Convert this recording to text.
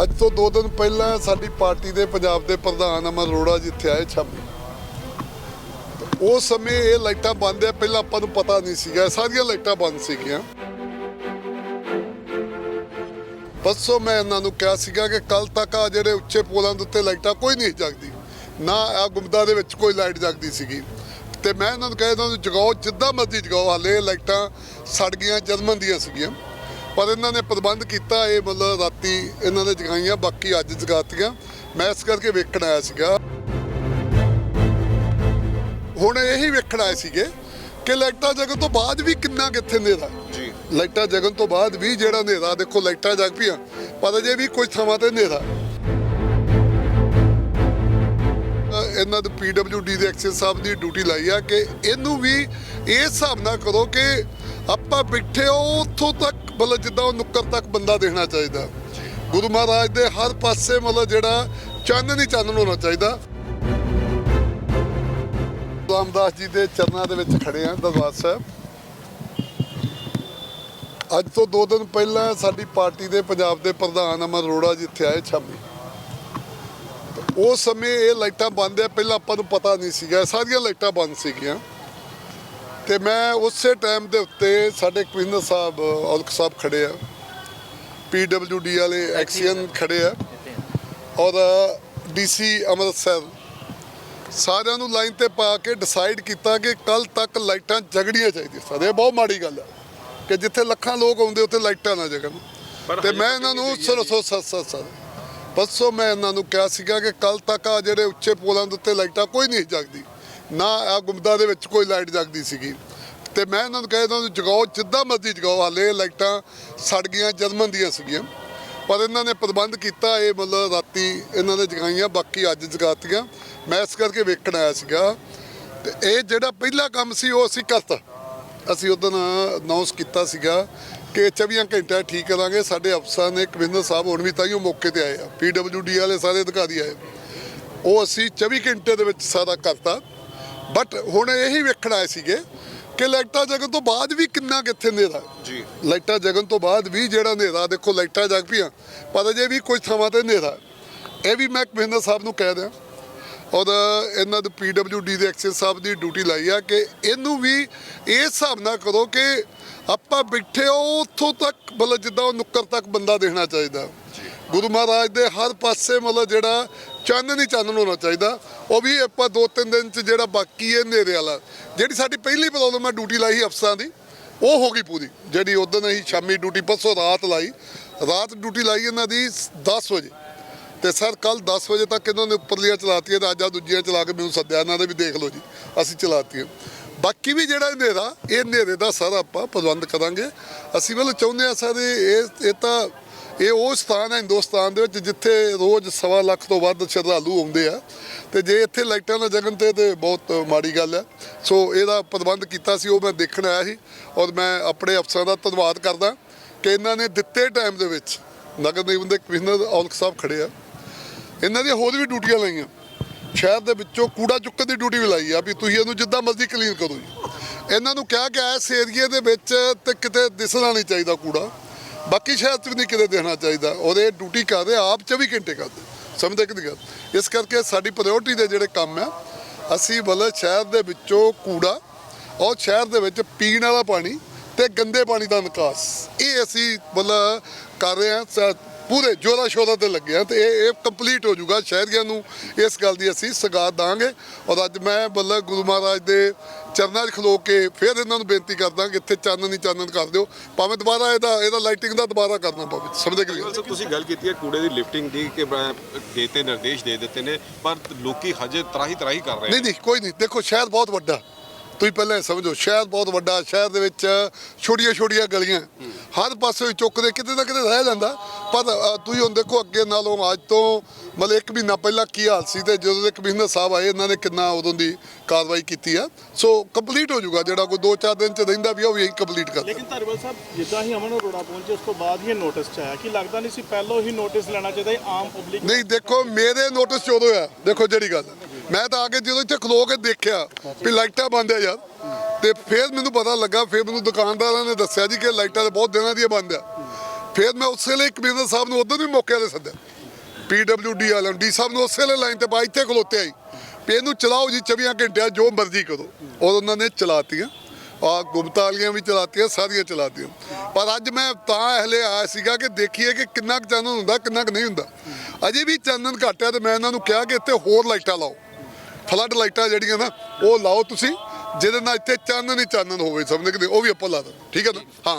ਅੱਜ ਤੋਂ 2 ਦਿਨ ਪਹਿਲਾਂ ਸਾਡੀ ਪਾਰਟੀ ਦੇ ਪੰਜਾਬ ਦੇ ਪ੍ਰਧਾਨ ਅਮਰ ਅਰੋੜਾ ਜੀ ਇੱਥੇ ਆਏ ਛਾਮੀ ਉਸ ਸਮੇਂ ਇਹ ਲਾਈਟਾਂ ਬੰਦ ਆ, ਪਹਿਲਾਂ ਆਪਾਂ ਨੂੰ ਪਤਾ ਨਹੀਂ ਸੀਗਾ। ਸਾਰੀਆਂ ਲਾਈਟਾਂ ਬੰਦ ਸੀਗੀਆਂ। ਪਰਸੋਂ ਮੈਂ ਇਹਨਾਂ ਨੂੰ ਕਿਹਾ ਸੀਗਾ ਕਿ ਕੱਲ ਤੱਕ ਆ ਜਿਹੜੇ ਉੱਚੇ ਪੋਲਾਂ ਦੇ ਉੱਤੇ ਲਾਈਟਾਂ ਕੋਈ ਨਹੀਂ ਜਗਦੀ। ਨਾ ਆ ਗੁੰਮਦਾ ਦੇ ਵਿੱਚ ਕੋਈ ਲਾਈਟ ਜਗਦੀ ਸੀਗੀ। ਤੇ ਮੈਂ ਇਹਨਾਂ ਨੂੰ ਕਿਹਾ, ਇਹਨਾਂ ਨੂੰ ਜਗਾਓ, ਜਿੱਦਾਂ ਮਰਜ਼ੀ ਜਗਾਓ, ਹਾਲੇ ਇਹ ਲਾਈਟਾਂ ਸੜ ਗਈਆਂ ਜਰਮਨ ਦੀਆਂ ਸੀਗੀਆਂ। ਪਰ ਇਹਨਾਂ ਨੇ ਪ੍ਰਬੰਧ ਕੀਤਾ ਇਹ ਮਤਲਬ ਰਾਤੀ ਇਹਨਾਂ ਨੇ ਜਗਾਈਆਂ ਬਾਕੀ ਅੱਜ ਜਗਾਤੀਆਂ। ਮੈਂ ਇਸ ਕਰਕੇ ਵੇਖਣ ਆਇਆ ਸੀਗਾ। ਹੁਣ ਇਹੀ ਵੇਖਣ ਆਏ ਸੀਗੇ ਕਿ ਲਾਈਟਾਂ ਜਗਣ ਤੋਂ ਬਾਅਦ ਵੀ ਕਿੰਨਾ ਕਿੱਥੇ ਹਨੇਰਾ। ਜੀ। ਲਾਈਟਾਂ ਜਗਣ ਤੋਂ ਬਾਅਦ ਵੀ ਜਿਹੜਾ ਹਨੇਰਾ ਦੇਖੋ ਲਾਈਟਾਂ ਜਗ ਪਈਆਂ ਪਰ ਅਜੇ ਵੀ ਕੁਝ ਥਾਵਾਂ ਤੇ ਹਨੇਰਾ। ਇਹਨਾਂ ਦੇ ਪੀਡਬਲਯੂਡੀ ਦੇ ਐਕਸ਼ਨ ਸਾਹਿਬ ਦੀ ਡਿਊਟੀ ਲਾਈ ਆ ਕਿ ਇਹਨੂੰ ਵੀ ਇਸ ਹਿਸਾਬ ਨਾਲ ਕਰੋ ਕਿ ਆਪਾਂ ਬੈਠੇ ਉੱਥੋਂ ਤੱਕ ਮਤਲਬ ਜਿੱਦਾਂ ਉਹ ਨੁੱਕਰ ਤੱਕ ਬੰਦਾ ਦੇਖਣਾ ਚਾਹੀਦਾ। ਗੁਰੂ ਮਹਾਰਾਜ ਦੇ ਹਰ ਪਾਸੇ ਮਤਲਬ ਜਿਹੜਾ ਚਾਨਣ ਹੀ ਚਾਨਣ ਹੋਣਾ ਚਾਹੀਦਾ। ਰਾਮਦਾਸ ਜੀ ਦੇ ਚਰਨਾਂ ਦੇ ਵਿੱਚ ਖੜੇ ਆ ਦਰਬਾਰ ਸਾਹਿਬ। ਅੱਜ ਤੋਂ 2 ਦਿਨ ਪਹਿਲਾਂ ਸਾਡੀ ਪਾਰਟੀ ਦੇ ਪੰਜਾਬ ਦੇ ਪ੍ਰਧਾਨ ਅਮਰ ਅਰੋੜਾ ਜੀ ਇੱਥੇ ਆਏ ਛਾਮੀ ਉਸ ਸਮੇਂ ਇਹ ਲਾਈਟਾਂ ਬੰਦ ਆ, ਪਹਿਲਾਂ ਆਪਾਂ ਨੂੰ ਪਤਾ ਨਹੀਂ ਸੀਗਾ, ਸਾਰੀਆਂ ਲਾਈਟਾਂ ਬੰਦ ਸੀਗੀਆਂ। ਤੇ ਮੈਂ ਉਸੇ ਟਾਈਮ ਦੇ ਉੱਤੇ ਸਾਡੇ ਕਵਿੰਦਰ ਸਾਹਿਬ ਔਲਖ ਸਾਹਿਬ ਖੜੇ ਆ। ਪੀਡਬਲਯੂਡੀ ਵਾਲੇ ਐਕਸੀਅਨ ਖੜੇ ਆ। ਔਰ ਡੀਸੀ ਅੰਮ੍ਰਿਤਸਰ। ਸਾਰਿਆਂ ਨੂੰ ਲਾਈਨ ਤੇ ਪਾ ਕੇ ਡਿਸਾਈਡ ਕੀਤਾ ਕਿ ਕੱਲ ਤੱਕ ਲਾਈਟਾਂ ਜਗਣੀਆਂ ਚਾਹੀਦੀਆਂ। ਸਾਡੇ ਇਹ ਬਹੁਤ ਮਾੜੀ ਗੱਲ ਹੈ ਕਿ ਜਿੱਥੇ ਲੱਖਾਂ ਲੋਕ ਆਉਂਦੇ ਉੱਥੇ ਲਾਈਟਾਂ ਨਾ ਜਗਣ। ਤੇ ਮੈਂ ਇਹਨਾਂ ਨੂੰ ਸਰੋ ਸੋ ਸੱਤ ਸੱਤ ਸੱਤ ਪਰਸੋਂ ਮੈਂ ਇਹਨਾਂ ਨੂੰ ਕਿਹਾ ਸੀਗਾ ਕਿ ਕੱਲ ਤੱਕ ਆ ਜਿਹੜੇ ਉੱਚੇ ਪੋਲਾਂ ਦੇ ਉੱਤੇ ਲਾਈਟਾਂ ਕੋਈ ਨਹੀਂ ਜਗਦੀ। ਨਾ ਆ ਗੁੰਮਦਾ ਦੇ ਵਿੱਚ ਕੋਈ ਲਾਈਟ ਜਗਦੀ ਸੀਗੀ। ਤੇ ਮੈਂ ਇਹਨਾਂ ਨੂੰ ਕਿਹਾ ਇਹਨਾਂ ਜਗਾਓ, ਜਿੱਦਾਂ ਮਰਜ਼ੀ ਜਗਾਓ, ਹਾਲੇ ਲਾਈਟਾਂ ਸੜ ਗਈਆਂ ਜਰਮਨ ਦੀਆਂ ਸੀਗੀਆਂ। ਪਰ ਇਹਨਾਂ ਨੇ ਪ੍ਰਬੰਧ ਕੀਤਾ, ਇਹ ਮਤਲਬ ਰਾਤੀ ਇਹਨਾਂ ਨੇ ਜਗਾਈਆਂ, ਬਾਕੀ ਅੱਜ ਜਗਾਤੀਆਂ। ਮੈਂ ਇਸ ਕਰਕੇ ਵੇਖਣ ਆਇਆ ਸੀਗਾ। ਤੇ ਇਹ ਜਿਹੜਾ ਪਹਿਲਾ ਕੰਮ ਸੀ, ਉਹ ਅਸੀਂ ਕਰਤਾ। ਅਸੀਂ ਉਦੋਂ ਅਨਾਉਂਸ ਕੀਤਾ ਸੀਗਾ ਕਿ 24 ਘੰਟੇ ਠੀਕ ਕਰਾਂਗੇ। ਸਾਡੇ ਅਫਸਰ ਨੇ ਕਵਿੰਦਰ ਸਾਹਿਬ ਹੁਣ ਵੀ ਤਾਈਓ ਮੌਕੇ ਤੇ ਆਏ ਆ। ਪੀਡਬਲਯੂਡੀ ਵਾਲੇ ਸਾਰੇ ਅਧਿਕਾਰੀ ਆਏ। ਉਹ ਅਸੀਂ 24 ਘੰਟੇ ਦੇ ਵਿੱਚ ਸਾਰਾ ਕਰਤਾ। ਬਟ ਹੁਣ ਇਹੀ ਵੇਖਣ ਆਏ ਸੀਗੇ ਕਿ ਲਾਈਟਾਂ ਜਗਣ ਤੋਂ ਬਾਅਦ ਵੀ ਕਿੰਨਾ ਕਿੱਥੇ ਹਨੇਰਾ ਜੀ। ਲਾਈਟਾਂ ਜਗਣ ਤੋਂ ਬਾਅਦ ਵੀ ਜਿਹੜਾ ਹਨੇਰਾ ਦੇਖੋ ਲਾਈਟਾਂ ਜਗ ਪਈਆਂ ਪਰ ਅਜੇ ਵੀ ਕੁਝ ਥਾਵਾਂ ਤੇ ਹਨੇਰਾ ਇਹ ਵੀ ਮੈਂ ਕਵਿੰਦਰ ਸਾਹਿਬ ਨੂੰ ਕਹਿ ਦਿਆਂ ਔਰ ਇਹਨਾਂ ਦੇ ਪੀਡਬਲਯੂਡੀ ਦੇ ਐਕਸ਼ਨ ਸਾਹਿਬ ਦੀ ਡਿਊਟੀ ਲਾਈ ਆ ਕਿ ਇਹਨੂੰ ਵੀ ਇਸ ਹਿਸਾਬ ਨਾਲ ਕਰੋ ਕਿ ਆਪਾਂ ਬੈਠੇ ਹੋ ਉੱਥੋਂ ਤੱਕ ਮਤਲਬ ਜਿੱਦਾਂ ਉਹ ਨੁੱਕਰ ਤੱਕ ਬੰਦਾ ਦੇਖਣਾ ਚਾਹੀਦਾ। ਗੁਰੂ ਮਹਾਰਾਜ ਦੇ ਹਰ ਪਾਸੇ ਮਤਲਬ ਜਿਹੜਾ ਚਾਨਣ ਹੀ ਚਾਨਣ ਹੋਣਾ ਚਾਹੀਦਾ। ਉਹ ਵੀ ਆਪਾਂ ਦੋ ਤਿੰਨ ਦਿਨ ਚ ਜਿਹੜਾ ਬਾਕੀ ਹੈ ਹਨੇਰੇ ਵਾਲਾ, ਜਿਹੜੀ ਸਾਡੀ ਪਹਿਲੀ ਪ੍ਰੋਬਲਮ ਹੈ ਡਿਊਟੀ ਲਾਈ ਸੀ ਅਫਸਰਾਂ ਦੀ, ਉਹ ਹੋ ਗਈ ਪੂਰੀ। ਜਿਹੜੀ ਉਦੋਂ ਅਸੀਂ ਸ਼ਾਮੀ ਡਿਊਟੀ ਪਰਸੋਂ ਰਾਤ ਲਾਈ। ਰਾਤ ਡਿਊਟੀ ਲਾਈ ਇਹਨਾਂ ਦੀ 10 ਵਜੇ। ਤੇ ਸਰ ਕੱਲ 10 ਵਜੇ ਤੱਕ ਇਹਨਾਂ ਨੇ ਉੱਪਰਲੀਆਂ ਚਲਾਤੀਆਂ ਤੇ ਅੱਜ ਆ ਦੂਜੀਆਂ ਚਲਾ ਕੇ ਮੈਨੂੰ ਸੱਦਿਆ। ਇਹਨਾਂ ਦੇ ਵੀ ਦੇਖ ਲਓ ਜੀ, ਅਸੀਂ ਚਲਾਤੀਆਂ। ਬਾਕੀ ਵੀ ਜਿਹੜਾ ਹਨੇਰਾ, ਇਹ ਹਨੇਰੇ ਦਾ ਸਾਰਾ ਆਪਾਂ ਪ੍ਰਬੰਧ ਕਰਾਂਗੇ। ਅਸੀਂ ਵੱਲ ਚਾਹੁੰਦੇ ਆ ਸਰ, ਇਹ ਇਹ ਤਾਂ ਇਹ ਉਹ ਸਥਾਨ ਹੈ ਹਿੰਦੁਸਤਾਨ ਦੇ ਵਿੱਚ ਜਿੱਥੇ ਰੋਜ਼ ਸਵਾ ਲੱਖ ਤੋਂ ਵੱਧ ਸ਼ਰਧਾਲੂ ਆਉਂਦੇ ਆ। ਤੇ ਜੇ ਇੱਥੇ ਲਾਈਟਾਂ ਨਾ ਜਗਣ ਤੇ ਤੇ ਬਹੁਤ ਮਾੜੀ ਗੱਲ ਹੈ ਸੋ ਇਹਦਾ ਪ੍ਰਬੰਧ ਕੀਤਾ ਸੀ, ਉਹ ਮੈਂ ਦੇਖਣ ਆਇਆ ਸੀ ਔਰ ਮੈਂ ਆਪਣੇ ਅਫਸਰਾਂ ਦਾ ਧੰਨਵਾਦ ਕਰਦਾ ਕਿ ਇਹਨਾਂ ਨੇ ਦਿੱਤੇ ਟਾਈਮ ਦੇ ਵਿੱਚ ਨਗਰ ਨਿਗਮ ਦੇ ਕਮਿਸ਼ਨਰ ਔਲਖ ਸਾਹਿਬ ਖੜੇ ਆ। ਇਹਨਾਂ ਦੀਆਂ ਹੋਰ ਵੀ ਡਿਊਟੀਆਂ ਲਾਈਆਂ। ਸ਼ਹਿਰ ਦੇ ਵਿੱਚੋਂ ਕੂੜਾ ਚੁੱਕਣ ਦੀ ਡਿਊਟੀ ਵੀ ਲਾਈ ਆ ਵੀ ਤੁਸੀਂ ਇਹਨੂੰ ਜਿੱਦਾਂ ਮਰਜ਼ੀ ਕਲੀਨ ਕਰੋ ਜੀ। ਇਹਨਾਂ ਨੂੰ ਕਿਹਾ ਕਿ ਇਸ ਏਰੀਏ ਦੇ ਵਿੱਚ ਤੇ ਕਿਤੇ ਦਿਸਣਾ ਨਹੀਂ ਚਾਹੀਦਾ ਕੂੜਾ। ਬਾਕੀ ਸ਼ਹਿਰ 'ਚ ਵੀ ਨਹੀਂ ਕਿਤੇ ਦੇਖਣਾ ਚਾਹੀਦਾ। ਔਰ ਇਹ ਡਿਊਟੀ ਕਰਦੇ, ਆਪ 24 ਘੰਟੇ ਕਰਦੇ। ਸਮਝਦੇ ਕਿ ਗੱਲ ਇਸ ਕਰਕੇ ਸਾਡੀ ਪ੍ਰਾਇੋਰਟੀ ਦੇ ਜਿਹੜੇ ਕੰਮ ਆ, ਅਸੀਂ ਮਤਲਬ ਸ਼ਹਿਰ ਦੇ ਵਿੱਚੋਂ ਕੂੜਾ ਔਰ ਸ਼ਹਿਰ ਦੇ ਵਿੱਚ ਪੀਣ ਵਾਲਾ ਪਾਣੀ ਤੇ ਗੰਦੇ ਪਾਣੀ ਦਾ ਨਿਕਾਸ। ਇਹ ਅਸੀਂ ਮਤਲਬ ਕਰ ਰਹੇ ਹਾਂ ਪੂਰੇ ਜੋਰਾ ਸ਼ੋਰਾ ਤੇ ਲੱਗੇ ਆ ਤੇ ਇਹ ਇਹ ਕੰਪਲੀਟ ਹੋ ਜਾਊਗਾ ਸ਼ਹਿਰੀਆਂ ਨੂੰ। ਇਸ ਗੱਲ ਦੀ ਅਸੀਂ ਸਗਾਤ ਦਾਂਗੇ ਔਰ ਅੱਜ ਮੈਂ ਮਤਲਬ ਗੁਰੂ ਮਹਾਰਾਜ ਦੇ ਚਰਨਾਂ 'ਚ ਖਲੋ ਕੇ ਫਿਰ ਇਹਨਾਂ ਨੂੰ ਬੇਨਤੀ ਕਰਦਾ ਕਿ ਇੱਥੇ ਚਾਨਣ ਹੀ ਚਾਨਣ ਕਰ ਦਿਓ। ਭਾਵੇਂ ਦੁਬਾਰਾ ਇਹਦਾ ਇਹਦਾ ਲਾਈਟਿੰਗ ਦਾ ਦੁਬਾਰਾ ਕਰਨਾ ਪਵੇ। ਸਮਝਦੇ ਨਹੀਂ? ਸਰ ਤੁਸੀਂ ਗੱਲ ਕੀਤੀ ਹੈ ਕੂੜੇ ਦੀ ਲਿਫਟਿੰਗ ਦੀ ਕਿ ਮੈਂ ਦੇਤੇ ਨਿਰਦੇਸ਼ ਦੇ ਦਿੱਤੇ ਨੇ ਪਰ ਲੋਕੀ ਹਜੇ ਤਰਾਹੀ ਤਰਾਹੀ ਕਰ ਰਹੇ ਨਹੀਂ ਨਹੀਂ ਕੋਈ ਨਹੀਂ। ਦੇਖੋ ਸ਼ਹਿਰ ਬਹੁਤ ਵੱਡਾ। ਤੁਸੀਂ ਪਹਿਲਾਂ ਸਮਝੋ ਸ਼ਹਿਰ ਬਹੁਤ ਵੱਡਾ। ਸ਼ਹਿਰ ਦੇ ਵਿੱਚ ਛੋਟੀਆਂ ਛੋਟੀਆਂ ਗਲੀਆਂ। ਹਰ ਪਾਸੇ ਹੀ ਚੁੱਕਦੇ ਕਿਤੇ ਨਾ ਕਿਤੇ ਰਹਿ ਜਾਂਦਾ। ਪਰ ਤੁਸੀਂ ਹੁਣ ਦੇਖੋ ਅੱਗੇ ਨਾਲੋਂ ਅੱਜ ਤੋਂ ਮਤਲਬ ਇੱਕ ਮਹੀਨਾ ਪਹਿਲਾਂ ਕੀ ਹਾਲ ਸੀ ਤੇ ਜਦੋਂ ਦੇ ਕਮਿਸ਼ਨਰ ਸਾਹਿਬ ਆਏ ਇਹਨਾਂ ਨੇ ਕਿੰਨਾ ਉਦੋਂ ਦੀ ਕਾਰਵਾਈ ਕੀਤੀ ਆ। ਸੋ ਕੰਪਲੀਟ ਹੋ ਜਾਊਗਾ ਜਿਹੜਾ ਕੋਈ 2-4 ਦਿਨ ਚ ਰਹਿੰਦਾ ਵੀ ਉਹ ਵੀ ਕੰਪਲੀਟ ਕਰ ਲੇਕਿਨ ਧਾਰੀਵਾਲ ਸਾਹਿਬ ਜਿੱਦਾਂ ਹੀ ਅਮਨ ਅਰੋੜਾ ਪਹੁੰਚੇ ਉਸ ਤੋਂ ਬਾਅਦ ਹੀ ਨੋਟਿਸ ਚ ਆਇਆ ਕਿ ਲੱਗਦਾ ਨਹੀਂ ਸੀ ਪਹਿਲਾਂ ਹੀ ਨੋਟਿਸ ਲੈਣਾ ਚਾਹੀਦਾ ਆਮ ਪਬਲਿਕ ਨਹੀਂ ਦੇਖੋ ਮੇਰੇ ਨੋਟਿਸ ਚ ਉਦੋਂ ਆ ਦੇਖੋ ਜਿਹੜੀ ਗੱਲ। ਮੈਂ ਤਾਂ ਆ ਕੇ ਜਦੋਂ ਇੱਥੇ ਖਲੋ ਕੇ ਦੇਖਿਆ ਵੀ ਲਾਈਟਾਂ ਬੰਦ ਆ ਯਾਰ। ਤੇ ਫਿਰ ਮੈਨੂੰ ਪਤਾ ਲੱਗਾ, ਫਿਰ ਮੈਨੂੰ ਦੁਕਾਨਦਾਰਾਂ ਨੇ ਦੱਸਿਆ ਜੀ ਕਿ ਲਾਈਟਾਂ ਤਾਂ ਬਹੁਤ ਦਿਨਾਂ ਦੀਆਂ ਬੰਦ ਆ। ਫਿਰ ਮੈਂ ਉਸੇ ਲਈ ਕਮਿਸ਼ਨਰ ਸਾਹਿਬ ਨੂੰ ਉਦੋਂ ਵੀ ਮੌਕੇ ਤੇ ਸੱਦਿਆ। ਪੀਡਬਲਯੂਡੀ ਵਾਲਿਆਂ ਨੂੰ, ਡੀ ਸਾਹਿਬ ਨੂੰ ਉਸੇ ਵੇਲੇ ਲਾਈਨ ਤੇ ਬਾ ਇੱਥੇ ਖਲੋਤੇ ਆਈ। ਵੀ ਇਹਨੂੰ ਚਲਾਓ ਜੀ 24 ਘੰਟਿਆਂ ਜੋ ਮਰਜ਼ੀ ਕਰੋ। ਔਰ ਉਹਨਾਂ ਨੇ ਚਲਾਤੀਆਂ। ਆ ਗੁਪਤਾ ਵਾਲੀਆਂ ਵੀ ਚਲਾਤੀਆਂ, ਸਾਰੀਆਂ ਚਲਾਤੀਆਂ। ਪਰ ਅੱਜ ਮੈਂ ਤਾਂ ਹਲੇ ਆਇਆ ਸੀਗਾ ਕਿ ਦੇਖੀਏ ਕਿ ਕਿੰਨਾ ਕੁ ਚਾਨਣ ਹੁੰਦਾ, ਕਿੰਨਾ ਕੁ ਨਹੀਂ ਹੁੰਦਾ। ਅਜੇ ਵੀ ਚਾਨਣ ਘੱਟ ਹੈ ਤੇ ਮੈਂ ਇਹਨਾਂ ਨੂੰ ਕਿਹਾ ਕਿ ਇੱਥੇ ਹੋਰ ਲਾਈਟਾਂ ਲਾਓ। ਫਲੱਡ ਲਾਈਟਾਂ ਜਿਹੜੀਆਂ ਨਾ, ਉਹ ਲਾਓ ਤੁਸੀਂ। ਜਿਹਦੇ ਨਾਲ ਇੱਥੇ ਚਾਨਣ ਹੀ ਚਾਨਣ ਹੋਵੇ ਸਭ ਨੇ ਕਿ ਉਹ ਵੀ ਆਪਾਂ ਲਾ ਦੋ ਠੀਕ ਹੈ ਨਾ? ਹਾਂ।